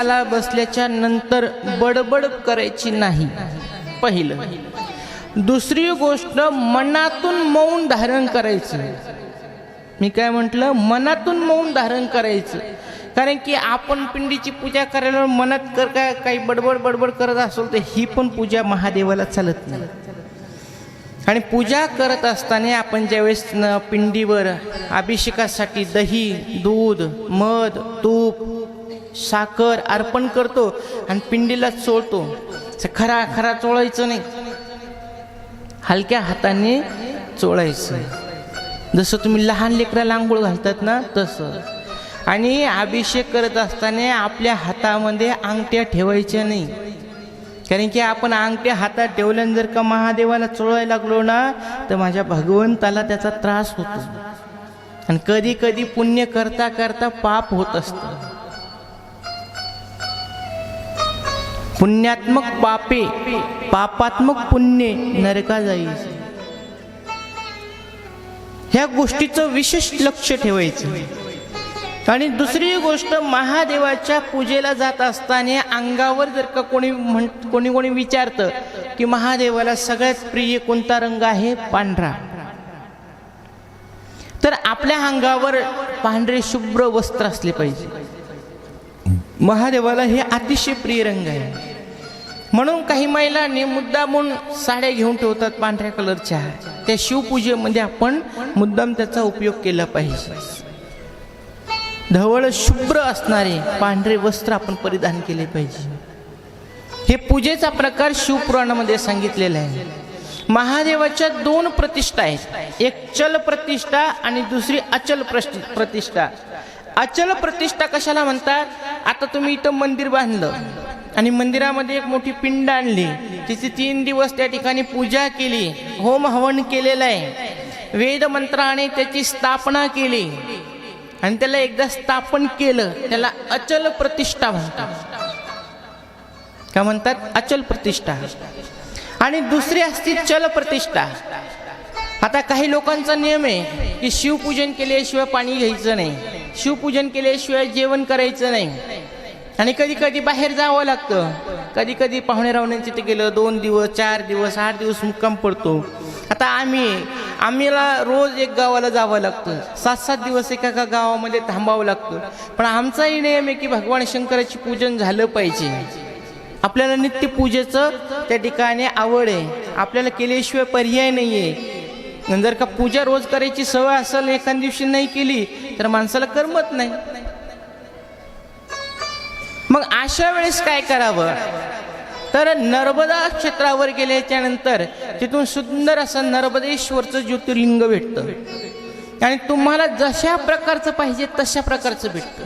मला बसल्याच्या नंतर बडबड करायची नाही. पहिलं. दुसरी गोष्ट मनातून मौन धारण करायचं. मी काय म्हटलं? मनातून मौन धारण करायचं. कारण की आपण पिंडीची पूजा करायला मनात कर काय काही बडबड बडबड करत असेल तर ही पण पूजा महादेवाला चालत नाही. आणि पूजा करत असताना आपण ज्यावेळेस न पिंडीवर अभिषेकासाठी दही दूध मध तूप साखर अर्पण करतो आणि पिंडीला चोळतो. खरा खरा चोळायचं नाही. हलक्या हाताने चोळायचं. जसं तुम्ही लहान लेकराला आंघोळ घालतात ना तसं. आणि अभिषेक करत असताना आपल्या हातामध्ये अंगठ्या ठेवायच्या नाही. कारण की आपण अंगठ्या हातात ठेवल्यानं जर का महादेवाला चोळायला लागलो ना तर माझ्या भगवंताला त्याचा त्रास होतो. आणि कधी कधी पुण्य करता करता पाप होत असतं. पुण्यात्मक पापे पापात्मक पुण्य नरका जाईल ह्या गोष्टीचं विशेष लक्ष ठेवायचं. आणि दुसरी गोष्ट महादेवाच्या पूजेला जात असताना अंगावर जर का कोणी म्हण कोणी कोणी विचारतं की महादेवाला सगळ्यात प्रिय कोणता रंग आहे? पांढरा. तर आपल्या अंगावर पांढरे शुभ्र वस्त्र असले पाहिजे. महादेवाला हे अतिशय प्रिय रंग आहे. म्हणून काही महिलांनी मुद्दामून साड्या घेऊन ठेवतात पांढऱ्या कलरच्या. त्या शिवपूजेमध्ये आपण मुद्दाम त्याचा उपयोग केला पाहिजे. धवळ शुभ्र असणारे पांढरे वस्त्र आपण परिधान केले पाहिजे. हे पूजेचा प्रकार शिवपुराणामध्ये सांगितलेला आहे. महादेवाच्या दोन प्रतिष्ठा आहेत. एक चल प्रतिष्ठा आणि दुसरी अचल प्रतिष्ठा. अचल प्रतिष्ठा कशाला म्हणतात? आता तुम्ही इथं मंदिर बांधलं. आणि मंदिरामध्ये एक मोठी पिंड आणली. तिची तीन दिवस त्या ठिकाणी पूजा केली. होम हवन केलेलं आहे. वेद मंत्राने त्याची स्थापना केली. आणि त्याला एकदा स्थापन केलं. त्याला अचल प्रतिष्ठा म्हणतात. का म्हणतात? अचल प्रतिष्ठा. आणि दुसरी असती चल प्रतिष्ठा. आता काही लोकांचा नियम आहे की शिवपूजन केल्याशिवाय पाणी घ्यायचं नाही. शिवपूजन केल्याशिवाय जेवण करायचं नाही. आणि कधी कधी बाहेर जावं लागतं. कधी कधी पाहुणे रावण्यांचे तिथे गेलं दोन दिवस चार दिवस आठ दिवस मुक्काम पडतो. आता आम्ही आम्हाला रोज एक गावाला जावं लागतं. सात सात दिवस एका एका गावामध्ये थांबावं लागतं. पण आमचाही नियम आहे की भगवान शंकराची पूजन झालं पाहिजे. आपल्याला नित्य पूजेचं त्या ठिकाणी आवड आहे. आपल्याला केल्याशिवाय पर्याय नाही आहे जर का पूजा रोज करायची सवय असेल एखाद दिवशी नाही केली तर माणसाला करमत नाही. मग अशा वेळेस काय करावं? तर नर्मदा क्षेत्रावर गेल्याच्यानंतर तिथून सुंदर असं नर्मदेश्वरचं ज्योतिर्लिंग भेटतं. आणि तुम्हाला जशा प्रकारचं पाहिजे तशा प्रकारचं भेटतं.